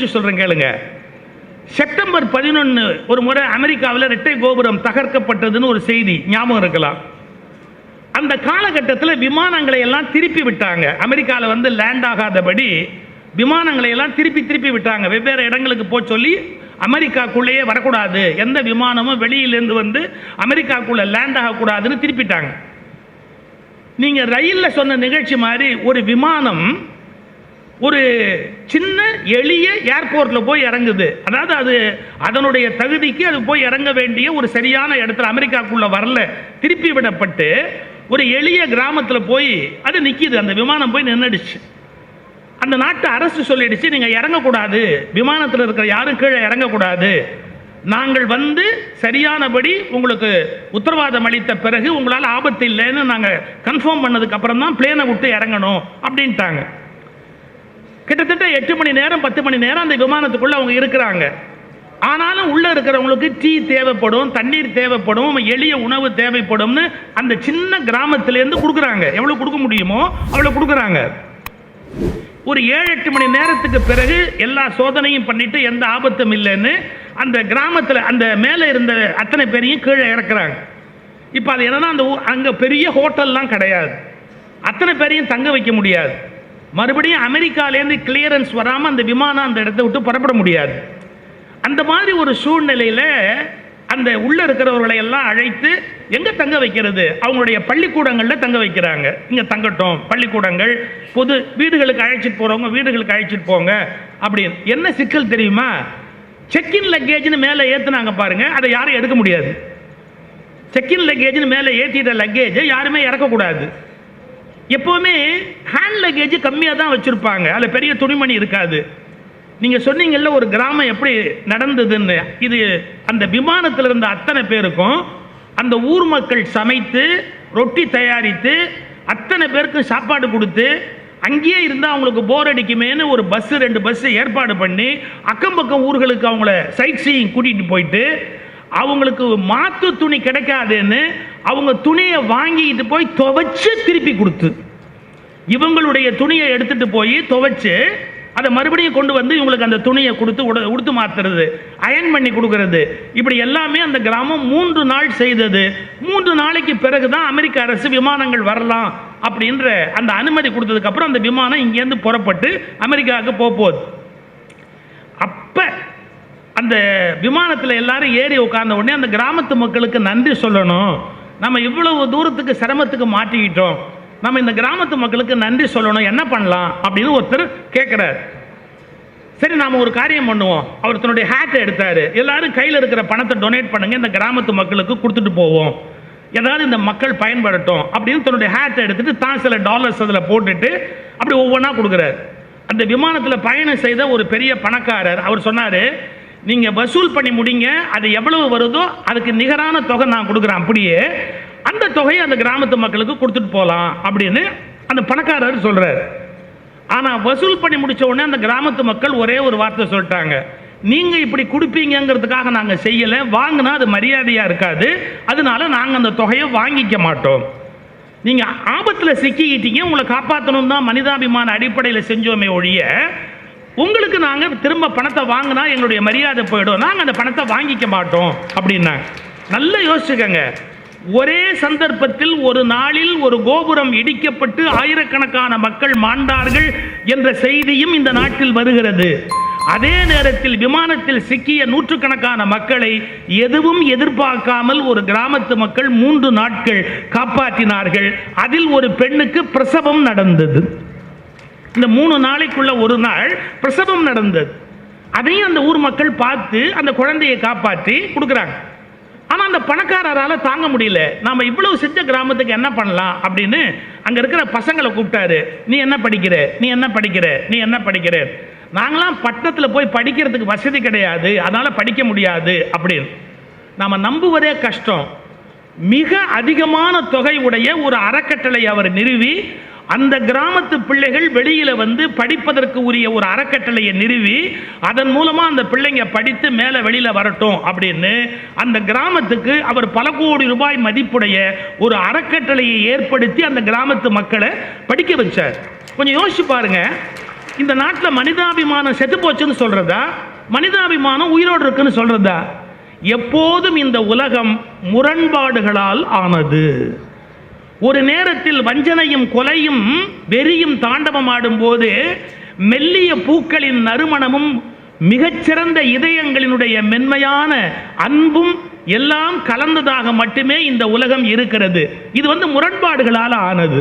குறிச்சு சொல்கிறேன் கேளுங்க. செப்டம்பர் பதினொன்று ஒரு முறை அமெரிக்காவில் இரட்டை கோபுரம் தகர்க்கப்பட்டதுன்னு ஒரு செய்தி ஞாபகம் இருக்கலாம். அந்த காலகட்டத்தில் விமானங்களை எல்லாம் திருப்பி விட்டாங்க. அமெரிக்காவில் வந்து லேண்ட் ஆகாதபடி விமானங்களை எல்லாம் திருப்பி திருப்பி விட்டாங்க. வெவ்வேறு இடங்களுக்கு போய் சொல்லி அமெரிக்காக்குள்ளேயே வரக்கூடாது. எந்த விமானமும் வெளியிலேருந்து வந்து அமெரிக்காக்குள்ளே லேண்ட் ஆகக்கூடாதுன்னு திருப்பிட்டாங்க. நீங்கள் ரயிலில் சொன்ன நிகழ்ச்சி மாதிரி ஒரு விமானம் ஒரு சின்ன எளிய ஏர்போர்ட்டில் போய் இறங்குது. அதாவது அது அதனுடைய தகுதிக்கு அது போய் இறங்க வேண்டிய ஒரு சரியான இடத்துல அமெரிக்காவுக்குள்ளே வரல. திருப்பி விடப்பட்டு ஒரு எளிய கிராமத்தில் போய் அது நிற்கிது அந்த விமானம் போய் நின்றுடுச்சு அந்த நாட்டு அரசு சொல்லிடுச்சு நீங்கள் இறங்கக்கூடாது. விமானத்தில் இருக்கிற யாரும் கீழே இறங்கக்கூடாது. நாங்கள் வந்து சரியானபடி உங்களுக்கு உத்தரவாதம் அளித்த பிறகு உங்களால் ஆபத்து இல்லைன்னு நாங்கள் கன்ஃபார்ம் பண்ணதுக்கு அப்புறம் தான் பிளேனை விட்டு இறங்கணும் அப்படின்ட்டாங்க. கிட்டத்தட்ட எட்டு மணி நேரம் பத்து மணி நேரம் அந்த விமானத்துக்குள்ள அவங்க இருக்கிறாங்க. ஆனாலும் உள்ள இருக்கிறவங்களுக்கு டீ தேவைப்படும் தண்ணீர் தேவைப்படும் எளிய உணவு தேவைப்படும்னு அந்த சின்ன கிராமத்திலேருந்து கொடுக்குறாங்க. எவ்வளவு கொடுக்க முடியுமோ அவ்வளவு கொடுக்குறாங்க. ஒரு ஏழு எட்டு மணி நேரத்துக்கு பிறகு எல்லா சோதனையும் பண்ணிட்டு எந்த ஆபத்தும் இல்லைன்னு அந்த கிராமத்தில் அந்த மேலே இருந்த அத்தனை பேரையும் கீழே இறக்குறாங்க. இப்போ அது என்னன்னா அந்த அங்கே பெரிய ஹோட்டல்லாம் கிடையாது. அத்தனை பேரையும் தங்க வைக்க முடியாது. மறுபடியும் அமெரிக்காலேருந்து கிளியரன்ஸ் வராமல் அந்த விமானம் அந்த இடத்த விட்டு புறப்பட முடியாது. அந்த மாதிரி ஒரு சூழ்நிலையில் அந்த உள்ளே இருக்கிறவர்களை எல்லாம் அழைத்து எங்கே தங்க வைக்கிறது? அவங்களுடைய பள்ளிக்கூடங்களில் தங்க வைக்கிறாங்க. இங்கே தங்கட்டும் பள்ளிக்கூடங்கள் பொது வீடுகளுக்கு அழைச்சிட்டு போகிறவங்க வீடுகளுக்கு அழைச்சிட்டு போங்க. அப்படின்னு. என்ன சிக்கல் தெரியுமா? செக்இன் லக்கேஜ்னு மேலே ஏற்றுனாங்க பாருங்கள் அதை யாரும் எடுக்க முடியாது. செக்இன் லக்கேஜ்னு மேலே ஏற்றிட்ட லக்கேஜை யாருமே இறக்கக்கூடாது. எப்போவுமே ஹேண்ட் லக்கேஜ் கம்மியாக தான் வச்சுருப்பாங்க. அதில் பெரிய துணிமணி இருக்காது. நீங்கள் சொன்னீங்கல்ல ஒரு கிராமம் எப்படி நடந்ததுன்னு. இது அந்த விமானத்தில் இருந்த அத்தனை பேருக்கும் அந்த ஊர் மக்கள் சமைத்து ரொட்டி தயாரித்து அத்தனை பேருக்கும் சாப்பாடு கொடுத்து அங்கேயே இருந்தால் அவங்களுக்கு போர் அடிக்குமேன்னு ஒரு பஸ்ஸு ரெண்டு பஸ்ஸு ஏற்பாடு பண்ணி அக்கம் பக்கம் ஊர்களுக்கு அவங்கள சைட் சீயிங் கூட்டிகிட்டு போயிட்டு அவங்களுக்கு மாற்று துணி கிடைக்காதுன்னு அவங்க துணியை வாங்கிட்டு போய் துவைச்சு திருப்பி கொடுத்து இவங்களுடைய துணியை எடுத்துட்டு போய் துவைச்சு அதை மறுபடியும் கொண்டு வந்து இவங்களுக்கு அந்த துணியை கொடுத்து உட உடுத்து மாத்துறது அயன் பண்ணி கொடுக்கறது. இப்படி எல்லாமே அந்த கிராமம் மூன்று நாள் செய்தது. மூன்று நாளைக்கு பிறகு தான் அமெரிக்க அரசு விமானங்கள் வரலாம் அப்படின்ற அந்த அனுமதி கொடுத்ததுக்கு அப்புறம் அந்த விமானம் இங்கேருந்து புறப்பட்டு அமெரிக்காவுக்கு போக போகுது. அப்ப அந்த விமானத்தில் எல்லாரும் ஏறி உட்கார்ந்த உடனே அந்த கிராமத்து மக்களுக்கு நன்றி சொல்லணும். நம்ம இவ்வளவு தூரத்துக்கு சிரமத்துக்கு மாட்டிக்கிட்டோம். நம்ம இந்த கிராமத்து மக்களுக்கு நன்றி சொல்லணும். என்ன பண்ணலாம்? அப்படின்னு ஒருத்தர் கேட்குறாரு சரி நாம் ஒரு காரியம் பண்ணுவோம். அவர் தன்னுடைய ஹேட்டை எடுத்தார். எல்லாரும் கையில் இருக்கிற பணத்தை டொனேட் பண்ணுங்கள் இந்த கிராமத்து மக்களுக்கு கொடுத்துட்டு போவோம். ஏதாவது இந்த மக்கள் பயன்படட்டும் அப்படின்னு தன்னுடைய ஹேட்டை எடுத்துட்டு தான் சில டாலர்ஸ் அதில் போட்டுட்டு அப்படி ஒவ்வொன்றா கொடுக்குறாரு. அந்த விமானத்தில் பயணம் செய்த ஒரு பெரிய பணக்காரர் அவர் சொன்னார் நீங்கள் வசூல் பண்ணி முடிங்க அது எவ்வளவு வருதோ அதுக்கு நிகரான தொகை நான் கொடுக்குறேன் அப்படியே அந்த தொகையை அந்த கிராமத்து மக்களுக்கு கொடுத்துட்டு போகலாம் அப்படின்னு அந்த பணக்காரர் சொல்கிறார் ஆனால் வசூல் பண்ணி முடித்த உடனே அந்த கிராமத்து மக்கள் ஒரே ஒரு வார்த்தை சொல்லிட்டாங்க. நீங்கள் இப்படி கொடுப்பீங்கங்கிறதுக்காக நாங்கள் செய்யலை வாங்கினா அது மரியாதையாக இருக்காது அதனால நாங்கள் அந்த தொகையை வாங்கிக்க மாட்டோம். நீங்கள் ஆபத்தில் சிக்கிக்கிட்டீங்க உங்களை காப்பாற்றணும் தான் மனிதாபிமான அடிப்படையில் செஞ்சோமே ஒழிய உங்களுக்கு நாங்கள் திரும்ப பணத்தை வாங்கினா எங்களுடைய மரியாதை போயிடும். நாங்கள் அந்த பணத்தை வாங்கிக்க மாட்டோம் அப்படின்னாங்க நல்லா யோசிச்சுக்கங்க. ஒரே சந்தர்ப்பத்தில் ஒரு நாளில் ஒரு கோபுரம் இடிக்கப்பட்டு ஆயிரக்கணக்கான மக்கள் மாண்டார்கள் என்ற செய்தியும் இந்த நாட்டில் வருகிறது. அதே நேரத்தில் விமானத்தில் சிக்கிய நூற்றுக்கணக்கான மக்களை எதுவும் எதிர்பார்க்காமல் ஒரு கிராமத்து மக்கள் மூன்று நாட்கள் காப்பாற்றினார்கள். அதில் ஒரு பெண்ணுக்கு பிரசவம் நடந்தது. இந்த மூணு நாளைக்குள்ள ஒரு நாள் பிரசவம் நடந்தது. அதையும் அந்த ஊர் மக்கள் பார்த்து அந்த குழந்தையை காப்பாற்றி கொடுக்குறாங்க. ஆனால் அந்த பணக்காரரால் தாங்க முடியல. நாம் இவ்வளவு செஞ்ச கிராமத்துக்கு என்ன பண்ணலாம் அப்படின்னு அங்கே இருக்கிற பசங்களை கூப்பிட்டாரு. நீ என்ன படிக்கிற? நீ என்ன படிக்கிற? நீ என்ன படிக்கிற? நாங்களாம் பட்டணத்தில் போய் படிக்கிறதுக்கு வசதி கிடையாது. அதனால் படிக்க முடியாது அப்படின்னு. நாம் நம்புவதே கஷ்டம். மிக அதிகமான தொகை உடைய ஒரு அறக்கட்டளை அவர் நிறுவி அந்த கிராமத்து பிள்ளைகள் வெளியில வந்து படிப்பதற்கு உரிய ஒரு அறக்கட்டளையை நிறுவி அதன் மூலமா அந்த பிள்ளைங்க படித்து மேலே வெளியில வரட்டும் அப்படின்னு அந்த கிராமத்துக்கு அவர் பல கோடி ரூபாய் மதிப்புடைய ஒரு அறக்கட்டளையை ஏற்படுத்தி அந்த கிராமத்து மக்களை படிக்க வச்சார். கொஞ்சம் யோசிச்சு பாருங்க. இந்த நாட்டில் மனிதாபிமானம் செத்து போச்சுன்னு சொல்றதா? மனிதாபிமானம் உயிரோடு இருக்குன்னு சொல்றதா? எப்போதும் இந்த உலகம் முரண்பாடுகளால் ஆனது. ஒரு நேரத்தில் வஞ்சனையும் கொலையும் வெறியும் தாண்டவமாடும் போது மெல்லிய பூக்களின் நறுமணமும் மிகச்சிறந்த இதயங்களினுடைய மென்மையான அன்பும் எல்லாம் கலந்ததாக மட்டுமே இந்த உலகம் இருக்கிறது. இது வந்து முரண்பாடுகளால் ஆனது.